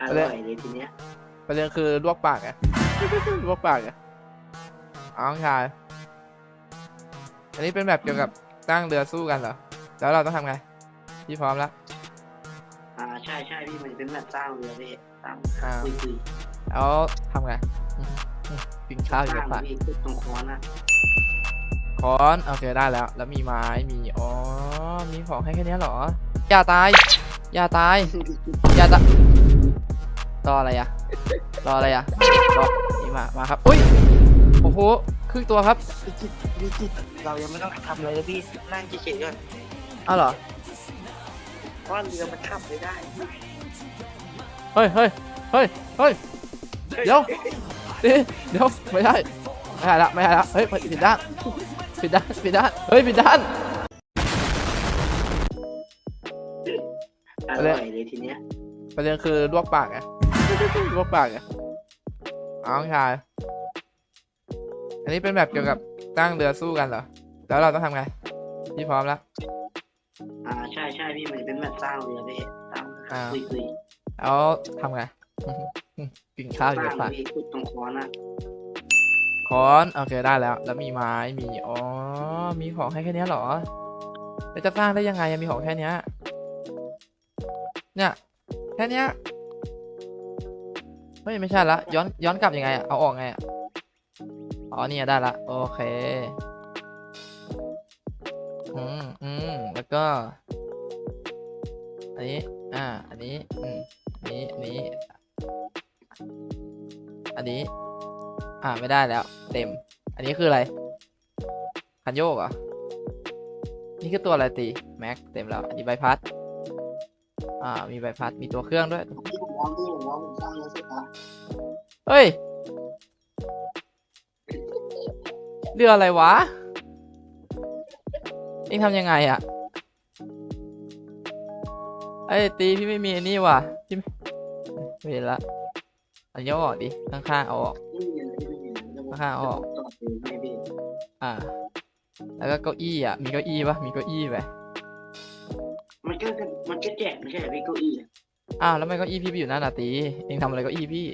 อร่อยเลยทีเนี้ยประเด็นคือลวกปากไงลวกปากไงเอาน้องชาย อันนี้เป็นแบบเกี่ยวกับตั้งเรือสู้กันเหรอ แล้วเราต้องทำไง พี่พร้อมแล้ว อ่าใช่ใช่พี่มันเป็นแบบสร้างเรือพี่สร้างอ่า คุยคุยแล้วทำไงกินข้าวอยู่สในร้างปากพี่คือตรงคอนะค้อน โอเคได้แล้ว แล้วมีไม้ มี อ๋อ มีของให้แค่เนี้ยเหรอ อย่าตาย อย่าตาย อย่าตายรออะไรอะรออะไรอะรอนี่มามาครับอุ้ยโอ้โหครึ่งตัวครับวิจิตวิจิตเรายังไม่ต้องทำอะไรเลยพี่นั่งเฉยๆก่อนอ้าวเหรอเพราะเรือมันขับไม่ได้เฮ้ยเฮ้ยเฮ้ยเฮ้ยเดี๋ยวเดี๋ยวเดี๋ยวไม่ได้ไม่ได้ละไม่ได้ละเฮ้ยผิดด้านผิดด้านผิดด้านเฮ้ยผิดด้าน อร่อยเลยทีเนี้ยประเด็นคือลวกปากไงลวกปากไงเอาน้องชายอันนี้เป็นแบบเกี่ยวกับตั้งเรือสู้กันเหรอ แล้วเราต้องทำไง พี่พร้อมแล้ว อ่าใช่ใช่พี่มันเป็นแบบสร้างเรือพี่สร้างอ่า คุยคุยแล้วทำไง กินข้าวอยู่สในร้างปากพี่คือตรงคอนะค้อน โอเคได้แล้ว แล้วมีไม้ มี อ๋อ มีของให้แค่เนี้ยเหรอ แล้วจะสร้างได้ยังไงอะมีของแค่เนี้ย เนี่ยแค่เนี้ยเฮ้ยไม่ใช่ละย้อนย้อนกลับยังไงอะเอาออกไงอะอ๋อเนี่ยได้ละโอเค อืมอืมแล้วก็ อันนี้ อ่า อันนี้ อืมอันนี้ อันนี้ อันนี้ อ่าไม่ได้แล้ว เต็ม อันนี้คืออะไร คันโยกเหรอ นี่คือตัวอะไรตี แม็ก เต็มแล้ว อันนี้ใบพัด อ่า มีใบพัด มีตัวเครื่องด้วยพี่ผมมองพี่ผมมองผมสร้างเรือเสร็จล้วเฮ้ย เรืออะไรวะ เอ็งทำยังไงอะไอ้ยตีพี่ไม่มีอันนี้ว่ะพี่ไม่ไม่เห็นละอันนี้เอาออกดิ ข้างๆเอาออก ไม่มีอะไรไม่มีอะไรข้างๆออกจอดอยู่ไม่พี่อ่า แล้วก็เก้าอี้อะ มีเก้าอี้ปะมีเก้าอี้ไหม มันก็มันก็แจกไม่ใช่เหรอพี่เก้าอี้อะอ้าวแล้วทำไมเก้าอี้พี่ไปอยู่หน้านาตีเอ็งทำอะไรเก้าอี้พี่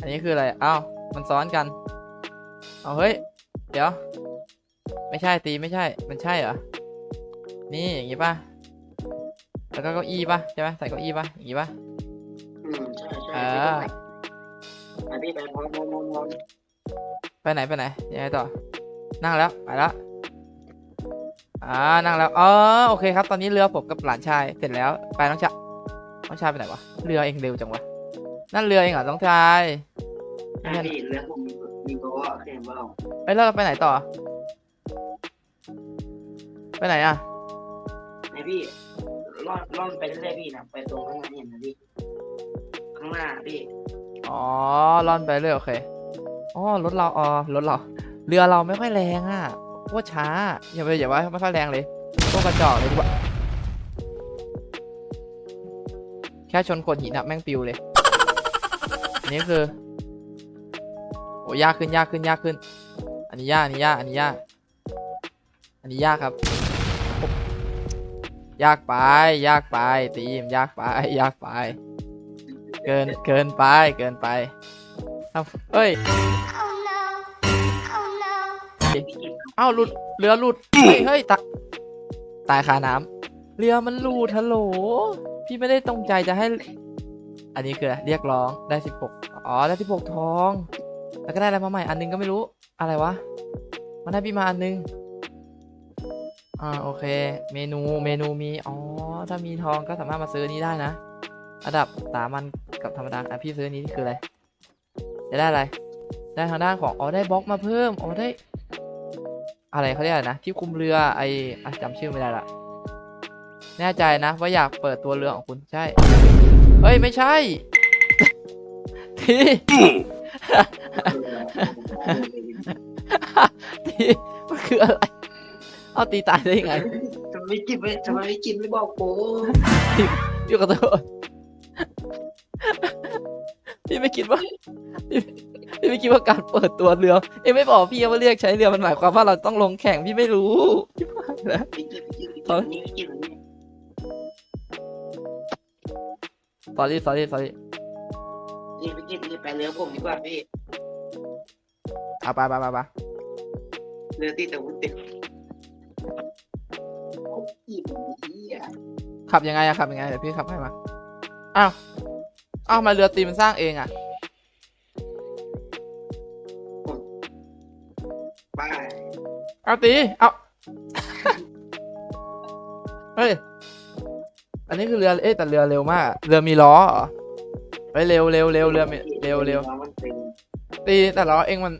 อันนี้คืออะไรอ้าวมันซ้อนกันเอาเฮ้ย เดี๋ยว ไม่ใช่ตีไม่ใช่ มันใช่เหรอนี่อย่างงี้ป่ะแล้วก็เก้าอี้ป่ะใช่ไหมใส่เก้าอี้ป่ะอย่างงี้ป่ะ อืมใช่ใช่อ่าพี่ก็ไปไปพี่ไปมองมองมองมองไปไหนไปไหนยังไงต่อ นั่งแล้วไปแล้ว อ่านั่งแล้วอ๋อโอเคครับ ตอนนี้เรือผมกับหลานชายเสร็จแล้ว ไปน้องชายน้องชายไปไหนวะ เรือเองเร็วจังวะ นั่นเรือเองเหรอ น้องชายใช่พี่เรือผมมีมีโบว์เคมเบลเอ้ยแล้วเราไปไหนต่อ ไปไหนอะไอพี่ล่อนล่อนไปเรื่อยๆพี่นะไปตรงข้างหน้าเห็นนะพี่ ข้างหน้าพี่อ๋อล่อนไปเรื่อยโอเคอ๋อรถเราอ๋อรถเรา เรือเราไม่ค่อยแรงอะ โคตรช้า อย่าไปอย่าว่าไม่ค่อยแรงเลยพวกกระจอกเลยดีกว่าแค่ชนโขดหินอะแม่งปิวเลยอันนี้คือ โอ้ยากขึ้นยากขึ้นยากขึ้น อันนี้ยากอันนี้ยากอันนี้ยากอันนี้ยากครับ ยากไป ยากไปตีมยากไป ยากไป เกินเกินไปเกินไปเอ้ย เอ้าหลุดเรือหลุดเฮ้ยเฮ้ยตายตายคาน้ำเรือมันหลุดฮัลโหลพี่ไม่ได้ตรงใจจะให้ อันนี้คืออะไรเรียกร้องได้สิบหกอ๋อได้สิบหกทอง แล้วก็ได้อะไรมาใหม่อันนึงก็ไม่รู้อะไรวะมันให้พี่มาอันนึงอ่าโอเค เมนูเมนูมีอ๋อถ้ามีทองก็สามารถมาซื้อนี้ได้นะระดับสามัญกับธรรมดาอะพี่ซื้อนี้คืออะไรจะได้อะไรได้ทางด้านของอ๋อได้บล็อกมาเพิ่มอ๋อได้ อะไรเขาเรียกอะไรนะที่คุมเรือไออะจำชื่อไม่ได้ละแน่ใจนะว่าอยากเปิดตัวเรือของคุณใช่เฮ้ยไม่ใช่ทีทีมันคืออะไรเอาตีตายได้ยังไงทำไมไม่กินไม่ทำไมไม่กินไม่บอกโป้พี่ขอโทษพี่ไม่คิดว่า พี่พี่ไม่คิดว่าการเปิดตัวเรือ เอ้ยไม่บอกพี่ว่าเรียกใช้เรือมันหมายความว่าเราต้องลงแข่งพี่ไม่รู้พี่พลาดแล้วพี่กินพี่กินพี่กินอันนี้พี่กินอันนี้ sorry sorry sorry พี่พี่พี่ไปเรือผมดีกว่าพี่เอาไปไปไปไปเรือตีแต่วุ้นติดอิ่มดีอะขับยังไงอะขับยังไงเดี๋ยวพี่ขับให้มาอ้าวอ้าวมาเรือตีมันสร้างเองอะ บ้าเอาตีเอาเฮ้ย อันนี้คือเรือ เอ๊ะแต่เรือเร็วมาก เรือมีล้อเหรอเฮ้ยเร็วเร็วเร็วเรือมีเร็วเร็วมันเป็นตีแต่ล้อเองมัน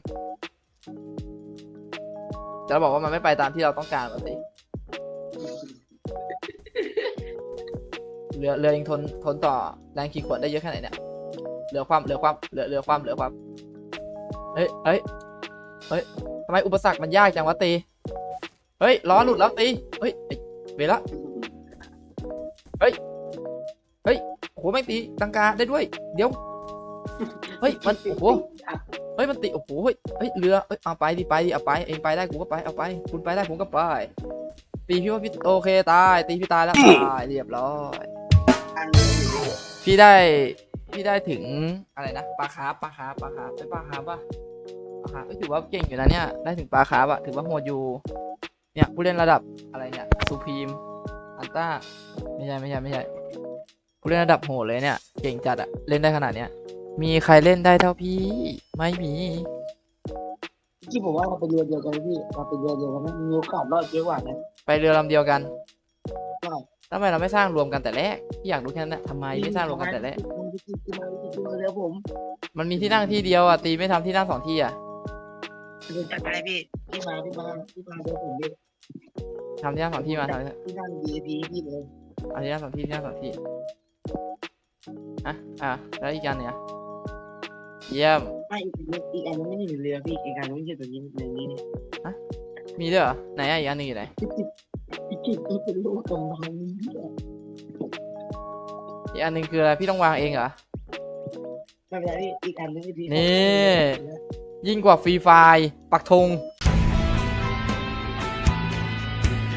จะบอกว่ามันไม่ไปตามที่เราต้องการวะตีเรือเรือเองทนทนต่อแรงขีดข่วนได้เยอะแค่ไหนเนี่ย เรือความเรือความเรือเรือความเรือความเฮ้ยเฮ้ยเฮ้ย ทำไมอุปสรรคมันยากจังวะตี เฮ้ยล้อหลุดแล้วตี เฮ้ยไอ้เวละโอ้โหแม่งตีตังกาได้ด้วย เดี๋ยว เฮ้ยมันโอ้โห เฮ้ยมันติโอ้โห เฮ้ยเฮ้ยเรือเอ้ยเอาไปดิไปดิเอาไปเองไปได้กูก็ไปเอาไป คุณไปได้ผมก็ไป ตีพี่ว่าพี่โอเคตาย ตีพี่ตายแล้วตายเรียบร้อยอันนี้อยู่พี่ได้พี่ได้ถึงอะไรนะปลาคาร์ฟปลาคาร์ฟปลาคาร์ฟไอ้ยปลาคาร์ฟป่ะ ปลาคาร์ฟเอ้ยถือว่าเก่งอยู่นะเนี่ย ได้ถึงปลาคาร์ฟอะถือว่าโหดอยู่ เนี่ยผู้เล่นระดับอะไรเนี่ยซูพีมอันต้าไม่ใช่ไม่ใช่ไม่ใช่ผู้เล่นระดับโหดเลยเนี่ย เก่งจัดอะเล่นได้ขนาดเนี้ย มีใครเล่นได้เท่าพี่ ไม่มีที่ผมว่าเราเป็นเรือเดียวกันพี่เราเป็นเรือเดียวกันนะมีโอกาสรอดเยอะกว่านะไปเรือลำเดียวกันใช่ทำไมเราไม่สร้างรวมกันแต่แรกพี่อยากรู้แค่นั้นนะทำไมไม่สร้างรวมกันแต่แรกพี่กินกินมาพี่กินมาเรือผมมันมีที่นั่งที่เดียวอะตีไม่ทำที่นั่งสองที่อะ เรือจัดไปพี่พี่มาพี่มาพี่มาเรือผมพี่ทำที่นั่งสองที่มาทำที่พี่นั่งดีดีพี่เลยเอาที่นั่งสองที่ที่นั่งสองที่อะอะแล้วอีกอันเนี่ยเยี่ยมไม่อีกอันอีกอันนึงไม่อยู่เรือพี่อีกอันนึงไม่อยู่ตรงนี้ในนี้เนี่ยมีด้วยเหรอไหนอะอีกอันหนึงอยู่ไหนพี่กินพี่เป็นลูกกำลังนี้อะอีกอันหนึงคืออะไรพี่ต้องวางเองเหรอไม่เป็นไรพี่อีกอันนึงพี่นี่ ยิ่งกว่าฟรีไฟล์ปักธง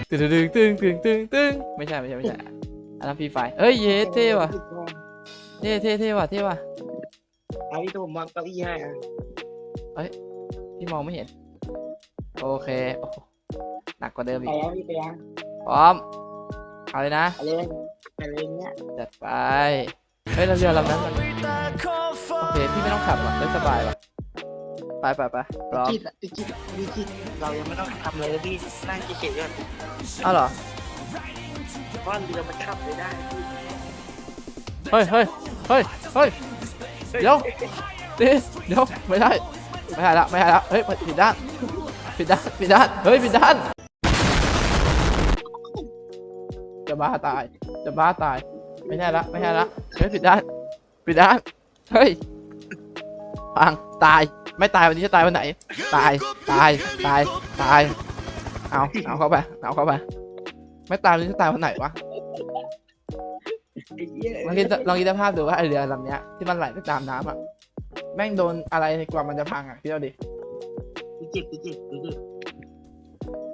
ตึงตึงตึงตึงตึงตึงไม่ใช่ไม่ใช่ไม่ใช่อันนั้นฟรีไฟล์เอ้ยเย้เท่ว่ะเท่เท่เท่ว่ะเท่ว่ะเอาพี่ตัวผมวางเก้าอี้ให้อะพี่มองไม่เห็น โอเคโอ้โหหนักกว่าเดิมไปอีกแล้วพี่ไปยังพร้อมเอาเลยนะ ไปเลยไปเลยเนี่ยจัดไป เฮ้ยแล้วเรือลำนั้นมันโอเคพี่ไม่ต้องขับหรอกได้สบายว่ะ ไปไปไปพร้อมพี่พี่คิดพี่คิดเรายังไม่ต้องทำอะไรเลยพี่นั่งเฉยๆก่อนอ้าวเหรอ เพราะเรือมันขับไม่ได้พี่เฮ้ยเฮ้ยเฮ้ยเฮ้ย เดี๋ยวเดี๋ยวเดี๋ยว ไม่ได้ ไม่ได้ละ ไม่ได้ละ เฮ้ย ผิดด้าน ผิดด้าน ผิดด้าน เฮ้ย ผิดด้าน จะบ้าตาย จะบ้าตาย ไม่ใช่ละ ไม่ใช่ละ เฮ้ย ผิดด้าน ผิดด้าน เฮ้ยพัง ตาย ไม่ตายวันนี้จะตายวันไหน ตาย ตาย ตาย ตาย เอา เอาเข้าไป เอาเข้าไป ไม่ตายวันนี้จะตายวันไหนวะไอ้เหี้ยลองคิดลองคิดภาพดูว่าไอเรือลำเนี้ยที่มันไหลไปตามน้ำอะ แม่งโดนอะไรกว่ามันจะพังอะคิดเอาดิพี่คิดพี่คิดพี่คิด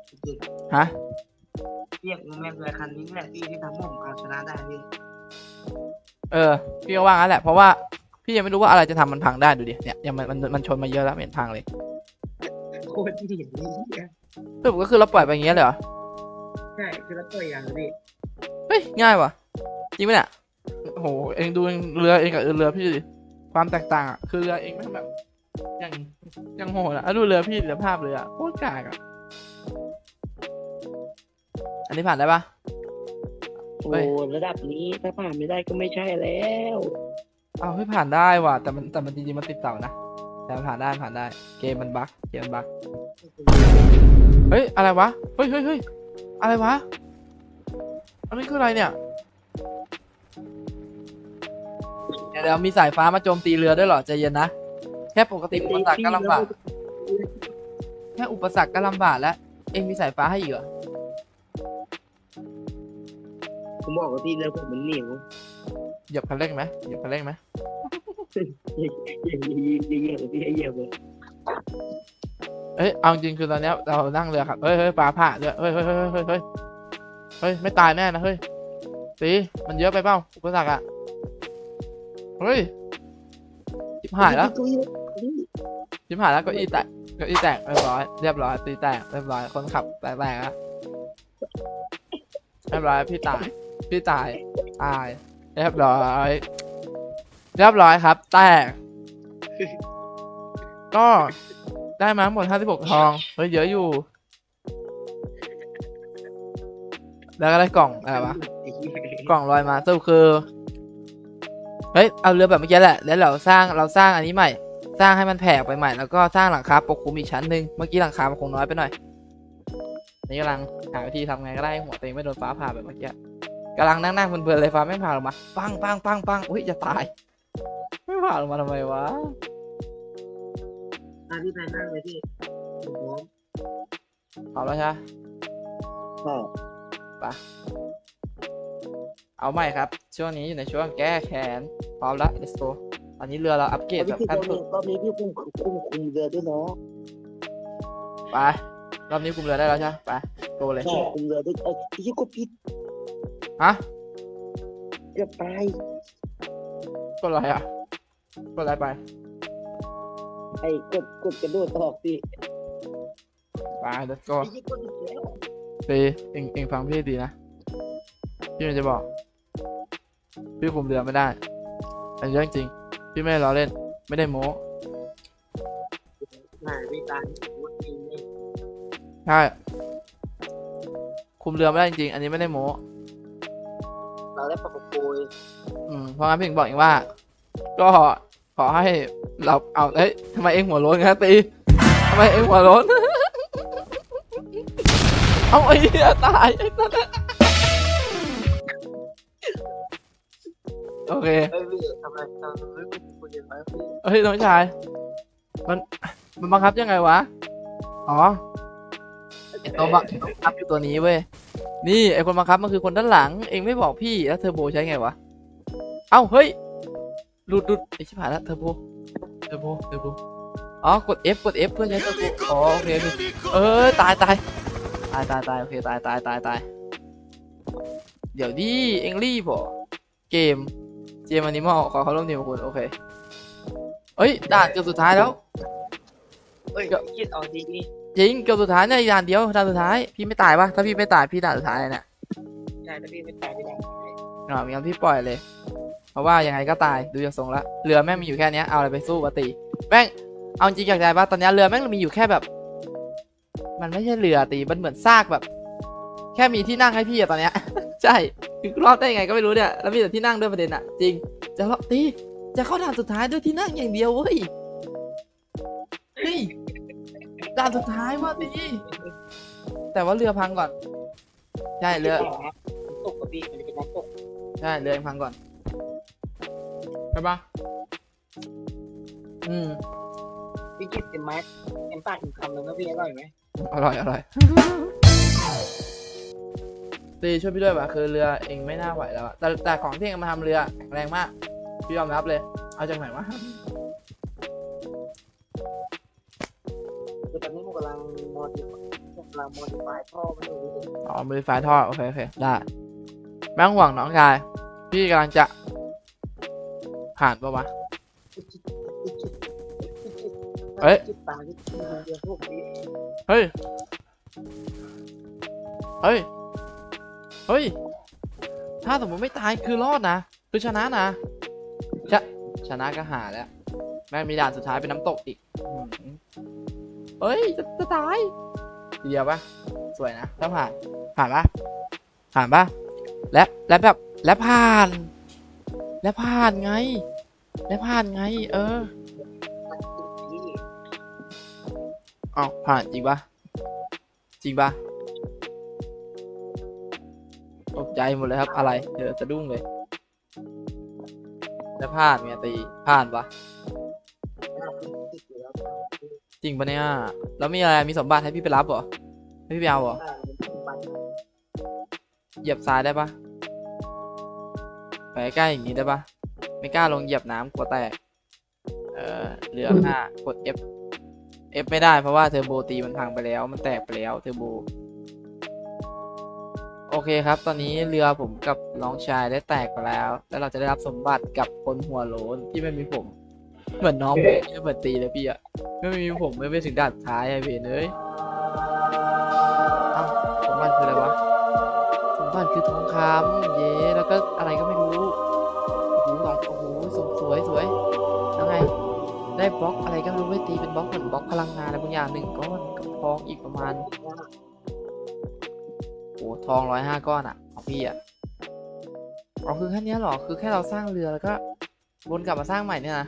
พี่คิดฮะเรียกแม่เรือคันนี้แหละที่ที่ทำให้ผมเอาชนะได้พี่ เออ พี่ก็ว่างั้นแหละเพราะว่า พี่ยังไม่รู้ว่าอะไรจะทำมันพังได้ดูดิเนี่ยยังมันมันมันชนมาเยอะแล้วไม่เห็นพังเลยโคตรที่เห็นนี่เหี้ยสรุปก็คือเราปล่อยไปอย่างเงี้ยเลยเหรอใช่คือแล้วตัวอย่างเลยพี่เฮ้ยง่ายว่ะจริงไหมเนี่ยโอ้โหเองดูเรือเองกับเรือพี่ดิความแตกต่างอะคือเรือเองไม่งแบบยังยังโหดอะแล้วดูเรือพี่เรือภาพเรือโคตรกากอะอันนี้ผ่านได้ปะโอ้เฮ้ยระดับนี้ถ้าผ่านไม่ได้ก็ไม่ใช่แล้ว อ้าวเฮ้ผ่านได้ว่ะแต่มันแต่มันจริงๆมันติดเสานะแต่มันผ่านได้ผ่านได้ เกมมันบั๊กเกมมันบั๊กเฮ้ยอะไรวะเฮ้ยเฮ้ยเฮ้ยอะไรวะอันนี้คืออะไรเนี่ยเดี๋ยวเดี๋ยวมีสายฟ้ามาโจมตีเรือด้วยเหรอใจเย็นนะแค่ปกติอุปสรรคก็ลำบากแค่อุปสรรคก็ลำบากแล้วเองมีสายฟ้าให้อีกเหรอผมบอกว่าที่เรือผมมันเหนียว เหยียบคันเร่งไหมเหยียบคันเร่งไหมอย่างนี้ดีอย่างที่ให้เหยียบเลยเอ้ยเอาจริงคือตอนเนี้ยเรานั่งเรือครับเฮ้ยเฮ้ยปลาผ่าด้วยเฮ้ยเฮ้ยเฮ้ยเฮ้ยเฮ้ยเฮ้ยไม่ตายแน่นะเฮ้ยสีมันเยอะไปเปล่าอุปสรรคอะเฮ้ยชิบหายแล้วตุ้ยชิบหายแล้วก็อีแตกก็อีแตกเรียบร้อยเรียบร้อยตีแตกเรียบร้อยคนขับแตกแตกแล้วเรียบร้อยพี่ตาย พี่ตายตาย เรียบร้อย เรียบร้อยครับ แตกก็ได้มาทั้งหมด56ทอง เฮ้ยเยอะอยู่ แล้วก็ได้กล่องอะไรวะ กล่องลอยมาสรุปคือ เฮ้ย เอาเรือแบบเมื่อกี้แหละ แล้วเราสร้าง เราสร้างอันนี้ใหม่ สร้างให้มันแผ่ออกไปใหม่ แล้วก็สร้างหลังคาปกคลุมอีกชั้นหนึ่งเมื่อกี้หลังคามันคงน้อยไปหน่อย นี่กำลังหาวิธีทำไงก็ได้ให้หัวตัวเองไม่โดนฟ้าผ่าแบบเมื่อกี้ กำลังนั่งนั่งเพลินๆเลยฟ้าไม่ผ่าลงมา ปังปังปังปังอุ้ยจะตาย ไม่ผ่าลงมาทำไมวะอะพี่ไปนั่งเลยพี่ผมพร้อมเอาแล้วใช่ไหมก็เอาใหม่ครับ ช่วงนี้อยู่ในช่วงแก้แค้นพร้อมแล้ว let's go ตอนนี้เรือเราอัปเกรดพี่แบบคือขั้นตอนสุนี้ดตอนนี้พี่คุมคุมคุมเรือด้วยเนาะไปรอบนี้คุมเรือได้แล้วใช่ไหมไปโกเลยใช่คุมเรือด้วยเอ้ยพี่ก็ผิด ฮะเกือบตายกดอะไรอะกดอะไรไป ไอ้กดกดกระโดดออกพี่ไป let's go พี่กดอีกแล้วปีเองเองฟังพี่ดีนะ พี่มันจะบอก พี่คุมเรือไม่ได้ อันนี้เรื่องจริง พี่ไม่ได้ล้อเล่น ไม่ได้โม้หนาพี่ตายวุ้นจริงนี่ใช่คุมเรือไม่ได้จริงๆอันนี้ไม่ได้โม้ เราได้ประกบโกยอืมเพราะงั้นพี่ถึงบอกเองว่า ก็ขอให้เราเอาเฮ้ยทำไมเองหัวโล้นครับตีทำไมเองหัวโล้น เอาไอ้เหี้ยตายไอ้นั่นน่ะโอเคเอ้ยพี่ทำไมทำไมไม่คุยคุยกันไว้พี่เฮ้ยน้องชาย มันมันบังคับยังไงวะ อ๋อไอ้ตัวบังบังคับคือตัวนี้เว้ย นี่ไอคนบังคับมันคือคนด้านหลัง เองไม่บอกพี่แล้วเทอร์โบใช้ไงวะ เอ้าเฮ้ยหลุดหลุดไอชิบหายแล้วเทอร์โบ เทอร์โบ เทอร์โบ อ๋อ กด F กด F เพื่อใช้เทอร์โบ อ๋อโอเคโอเคเออตายตายตายตายตายโอเคตายตายตายตายเดี๋ยวดิเอ็งรีบเหรอเกมเกมอนิมอลขอเขาร่วมทีมกับคุณโอเคเอ้ยด่านเกือบสุดท้ายแล้วเอ้ยคิดเอาดีดี จริงเกือบสุดท้ายเนี่ยอีกด่านเดียวด่านสุดท้ายพี่ไม่ตายปะถ้าพี่ไม่ตายพี่ด่านสุดท้ายเลยเนี่ยใช่แต่พี่ไม่ตายไม่ได้อ๋องั้นพี่ปล่อยเลย เพราะว่ายังไงก็ตายดูจากทรงละเรือแม่งมีอยู่แค่เนี้ยเอาอะไรไปสู้ปตีแม่งเอาจริงอยากใจปะตอนเนี้ยเรือแม่งมีอยู่แค่แบบ มันไม่ใช่เรือตีมันเหมือนซากแบบ แค่มีที่นั่งให้พี่อะตอนเนี้ยใช่คือรอดได้ยังไงก็ไม่รู้เนี่ยแล้วมีแต่ที่นั่งด้วยประเด็นอะจริงจะรอดตีจะเข้าด่านสุดท้ายด้วยที่นั่งอย่างเดียวเว้ยเฮ้ย ด่านสุดท้ายว่าตีแต่ว่าเรือพังก่อน ใช่เรือตกกับพี่มันจะเป็นน้ำตกใช่เรือยังพังก่อนใช่ปะอืมพี่คิดเป็นไม้เป็นปากถึงคำเลยนะพี่อร่อยไหมอร่อยอร่อยตีช่วยพี่ด้วยวะคือเรือเองไม่น่าไหวแล้วอะแต่แต่ของที่เองเอามาทำเรือแข็งแรงมาก พี่ยอมรับเลย เอาจากไหนวะายกำลังมอดิฟายท่อมันอยู่พี่อ๋อมือไฟท่อโอเคโอเคได้ไม่ต้องห่วงน้องชาย พี่กำลังจะ ผ่านปะวะเอ้ย จิตตาที่เดียวพวกนี้เฮ้ย เฮ้ย เฮ้ย ถ้าสมมติไม่ตายคือรอดนะ คือชนะนะชะชนะก็หาแล้ว แม่งมีด่านสุดท้ายเป็นน้ำตกอีกอื้อหือเฮ้ย จะจะตาย ทีเดียวปะสวยนะถ้าผ่านผ่านปะผ่านปะและและแบบและผ่าน และผ่านไง และผ่านไง เออพี่อ้าผ่านจริงปะจริงปะตกใจหมดเลยครับอะไรเดี๋ยวจะดุ้งเลย แล้วผ่านไงตีผ่านปะติดอยู่แล้วจ ริงปะเนี่ย แล้วมีอะไร มีสมบัติให้พี่ไปรับเหรอ ให้พี่ไปเอาเหรอ เหยียบทรายได้ปะไปใกล้อย่างนี้ได้ปะไม่กล้าลงเหยียบน้ำกลัวแตก เออเหลือห้ากด F F ไม่ได้เพราะว่าเทอร์โบตีมันพังไปแล้ว มันแตกไปแล้วเทอร์โบ โอเคครับ ตอนนี้เรือผมกับน้องชายได้แตกไปแล้ว แล้วเราจะได้รับสมบัติกับคนหัวโลนที่ไม่มีผม เหมือนน้องผมที่เหมือนตีเลยพี่อะไม่มีผมไม่ไปถึงด่านท้ายไอะพี่เอ้ยอ้าสมบัติคืออะไรวะสมบัติคือทองคำเย้แล้วก็อะไรก็ไม่รู้โอ้โหหลายโอ้โหสสวยสวยแล้วไงได้บล็อกอะไรก็ไม่รู้ไปตีเป็นบล็อกเหมือนบล็อกพลังงานอะไรบางอย่างหนึ่งก้อนกับทองอีกประมาณโอ้ทองร้อยห้าก้อนอะของพี่อะอ๋อคือแค่นี้หรอคือแค่เราสร้างเรือแล้วก็วนกลับมาสร้างใหม่เนี่ยนะ